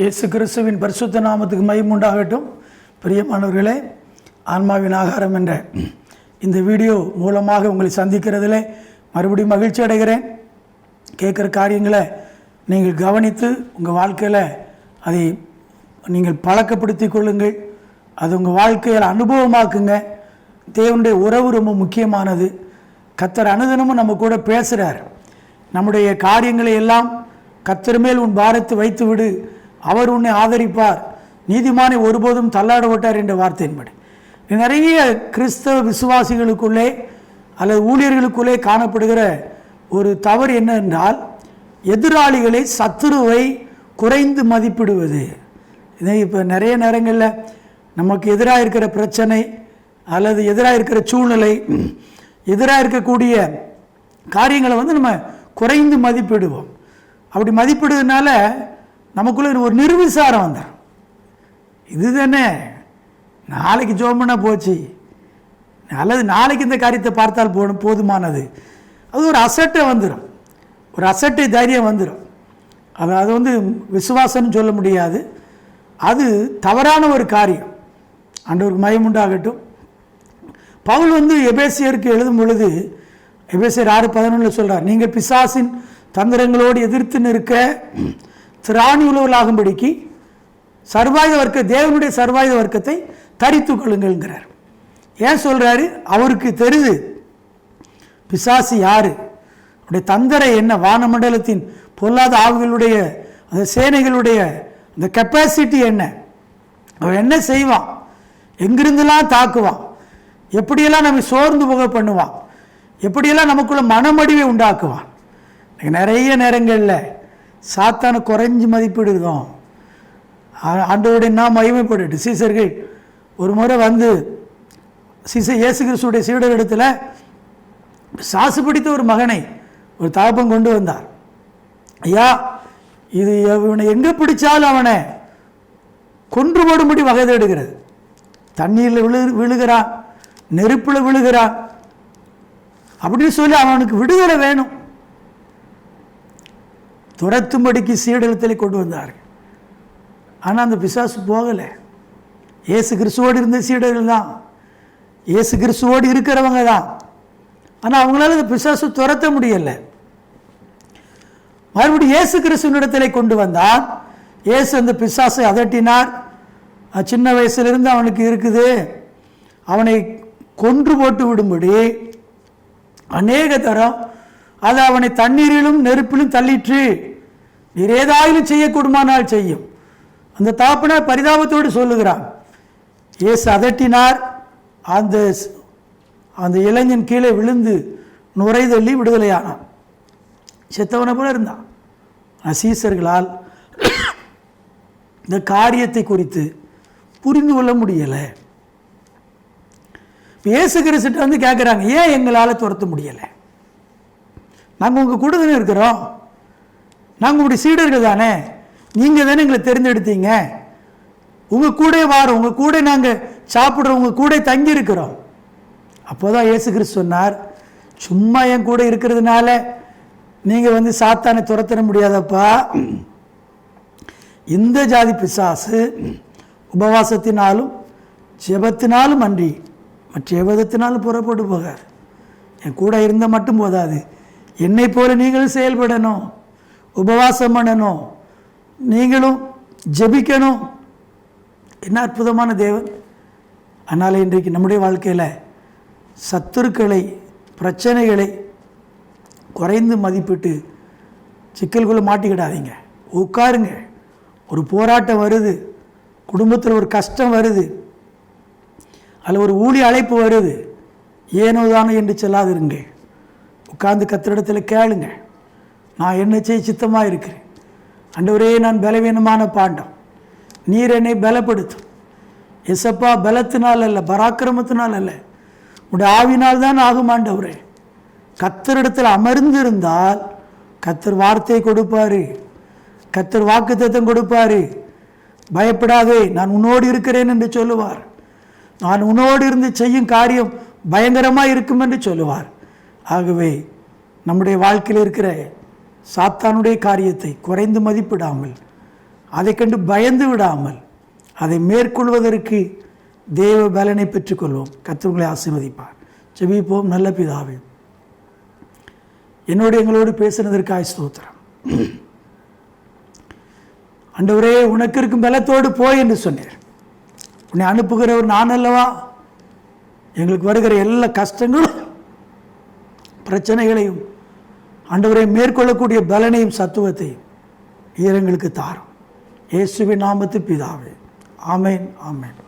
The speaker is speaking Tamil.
இயேசு கிறிஸ்துவின் பரிசுத்த நாமத்துக்கு மைமுண்டாகட்டும் பிரியமானவர்களே ஆன்மாவின் ஆகாரம் என்ற இந்த வீடியோ மூலமாக உங்களை சந்திக்கிறதில் மறுபடியும் மகிழ்ச்சி அடைகிறேன். கேட்குற காரியங்களை நீங்கள் கவனித்து உங்கள் வாழ்க்கையில் அதை நீங்கள் பழக்கப்படுத்தி கொள்ளுங்கள். அது உங்கள் வாழ்க்கையில் அனுபவமாக்குங்க. தேவனுடைய உறவு ரொம்ப முக்கியமானது. கத்தர் அனுதினமும் நம்ம கூட பேசுகிறார் நம்முடைய காரியங்களை எல்லாம் கத்தர் மேல் உன் பாரத்தை வைத்து விடு அவர் உன்னை ஆதரிப்பார். நீதிமானை ஒருபோதும் தள்ளாட விட்டார் என்ற வார்த்தையின்படி. நிறைய கிறிஸ்தவ விசுவாசிகளுக்குள்ளே அல்லது ஊழியர்களுக்குள்ளே காணப்படுகிற ஒரு தவறு என்ன என்றால் எதிராளிகளை சத்துருவை குறைந்து மதிப்பிடுவது. இதை இப்போ நிறைய நேரங்களில் நமக்கு எதிராக இருக்கிற பிரச்சனை அல்லது எதிராக இருக்கிற சூழ்நிலை எதிராக இருக்கக்கூடிய காரியங்களை வந்து நம்ம குறைந்து மதிப்பிடுவோம். அப்படி மதிப்பிடுறதுனால நமக்குள்ள ஒரு நிர்விசாரம் வந்துடும் இது தானே நாளைக்கு ஜோம் போச்சு. அல்லது நாளைக்கு இந்த காரியத்தை பார்த்தால் போகணும் போதுமானது. அது ஒரு அசட்டை வந்துடும் ஒரு அசட்டை தைரியம் வந்துடும் அது அது வந்து விசுவாசம்னு சொல்ல முடியாது. அது தவறான ஒரு காரியம். ஆண்டவருக்கு மயமுண்டாகட்டும் பவுல் வந்து எபேசியருக்கு எழுதும் பொழுது எபேசியர் ஆறு பதினொன்றில் சொல்கிறார் நீங்கள் பிசாசின் தந்திரங்களோடு எதிர்த்து நிற்க திராணி உழவர்களாகும்படிக்கு சர்வாயுத வர்க்க தேவனுடைய சர்வாயுத வர்க்கத்தை தரித்து கொள்ளுங்கள்ங்கிறார். ஏன் சொல்கிறாரு அவருக்கு தெரிது. பிசாசு யாரு? அவருடைய தந்தரை என்ன? வானமண்டலத்தின் பொல்லாத ஆவுகளுடைய அந்த சேனைகளுடைய அந்த கெப்பாசிட்டி என்ன? அவன் என்ன செய்வான்? எங்கிருந்தெல்லாம் தாக்குவான்? எப்படியெல்லாம் நம்ம சோர்ந்து போக பண்ணுவான்? எப்படியெல்லாம் நமக்குள்ள மனமடிவை உண்டாக்குவான்? நிறைய நேரங்களில் சாத்தான குறைஞ்சி இருக்கும். ஆன்றவோடைய நாம் மகிமைப்பட்டு சீசர்கள் ஒரு முறை வந்து சீச இயேசு கிறிஸ்துடைய இடத்துல சாசு பிடித்த ஒரு மகனை ஒரு தாபம் கொண்டு வந்தார். ஐயா இது இவனை எங்கே பிடிச்சாலும் அவனை கொன்று போடும்படி வகை தேடுகிறது. தண்ணீரில் விழு விழுகிறான் நெருப்பில் விழுகிறான் அப்படின்னு சொல்லி அவனுக்கு விடுதலை வேணும். துரத்தும்படிக்கு சீடலத்தில் கொண்டு வந்தார்கள். ஆனால் அந்த பிசாசு போகலை. ஏசு கிறிஸ்துவோடு இருந்த சீடர்கள் தான். ஏசு கிறிஸ்துவோடு இருக்கிறவங்க தான். ஆனால் அவங்களால அந்த பிசாசு துரத்த முடியலை. மறுபடியும் இயேசு கிறிஸ்துவனிடத்தில் கொண்டு வந்தார் இயேசு அந்த பிசாசை அதட்டினார். சின்ன வயசுலேருந்து அவனுக்கு இருக்குது. அவனை கொன்று போட்டு விடும்படி. அநேக தரம் அது அவனை தண்ணீரிலும் நெருப்பிலும் தள்ளிற்று. நீர் ஏதாயிலும் செய்யக்கூடுமானால் செய்யும். அந்த தாப்பனார் பரிதாபத்தோடு சொல்லுகிறான் இயேசு அதட்டினார். அந்த அந்த இளைஞன் கீழே விழுந்து நுரைதள்ளி விடுதலையானான். செத்தவனை போல இருந்தான். அசீசர்களால் இந்த காரியத்தை குறித்து புரிந்து கொள்ள முடியலை. இயேசு கிறிஸ்துட்டு வந்து கேட்குறாங்க ஏன் எங்களால் துரத்த முடியலை? நாங்கள் உங்கள் கூட தானே இருக்கிறோம். நாங்கள் உங்களுடைய சீடர்கள் தானே. நீங்கள் தானே எங்களை தெரிஞ்செடுத்தீங்க உங்கள் கூட வாரோம். உங்கள் கூட நாங்கள் சாப்பிட்றோம். உங்கள் கூட தங்கி இருக்கிறோம் அப்போ தான் இயேசு கிறிஸ்து சொன்னார் சும்மா என் கூட இருக்கிறதுனால நீங்கள் வந்து சாத்தானை துரத்திட முடியாதப்பா. இந்த ஜாதி பிசாசு உபவாசத்தினாலும் ஜெபத்தினாலும் அன்றி மற்ற எவதத்தினாலும் புறப்பட்டு போகார் என் கூட இருந்தால் மட்டும் போதாது. என்னை போல நீங்களும் செயல்படணும் உபவாசம் பண்ணணும் நீங்களும் ஜெபிக்கணும். என்ன அற்புதமான தேவன். அதனால் இன்றைக்கு நம்முடைய வாழ்க்கையில் சத்துருக்களை பிரச்சனைகளை குறைந்து மதிப்பிட்டு சிக்கல்குள்ளே மாட்டிக்கிடாதீங்க. உட்காருங்க. ஒரு போராட்டம் வருது. குடும்பத்தில் ஒரு கஷ்டம் வருது. அதில் ஒரு ஊழி அழைப்பு வருது. ஏனோ தானோ என்று செல்லாதிருங்க உட்கார்ந்து கத்திரிடத்தில் கேளுங்க. நான் என்ன செய்ய சித்தமாக இருக்கிறேன். அண்டவரே நான் பலவீனமான பாண்டம். நீர் என்னை பலப்படுத்தும். எசப்பா பலத்தினால் அல்ல பராக்கிரமத்தினால் அல்ல. உடைய ஆவினால் தான் ஆகும் ஆண்டவரே. கத்தரிடத்தில் அமர்ந்திருந்தால் கத்தர் வார்த்தை கொடுப்பார். கத்தர் வாக்கு தத்தம் கொடுப்பார். பயப்படாதே நான் உன்னோடு இருக்கிறேன் என்று சொல்லுவார். நான் உன்னோடு இருந்து செய்யும் காரியம் பயங்கரமாக இருக்கும் என்று சொல்லுவார். ஆகவே நம்முடைய வாழ்க்கையில் இருக்கிற சாத்தானுடைய காரியத்தை குறைந்து மதிப்பிடாமல் அதை கண்டு பயந்து விடாமல் அதை மேற்கொள்வதற்கு தேவ பலனை பெற்றுக்கொள்வோம். கத்தவங்களை ஆசீர்வதிப்பார். ஜெபிப்போம். நல்ல பிதாவே என்னோடு எங்களோடு பேசினதற்காய் ஸ்தோத்திரம். அண்டவரே உனக்கு இருக்கும் பலத்தோடு போய் என்று சொன்னேன் உன்னை அனுப்புகிறவர் நான் அல்லவா? எங்களுக்கு வருகிற எல்லா கஷ்டங்களும் பிரச்சனைகளையும் ஆண்டவரை மேற்கொள்ளக்கூடிய பலனையும் சத்துவத்தையும் ஈரங்களுக்கு தாரும். இயேசுவின் நாமத்து பிதாவே. ஆமேன் ஆமேன்.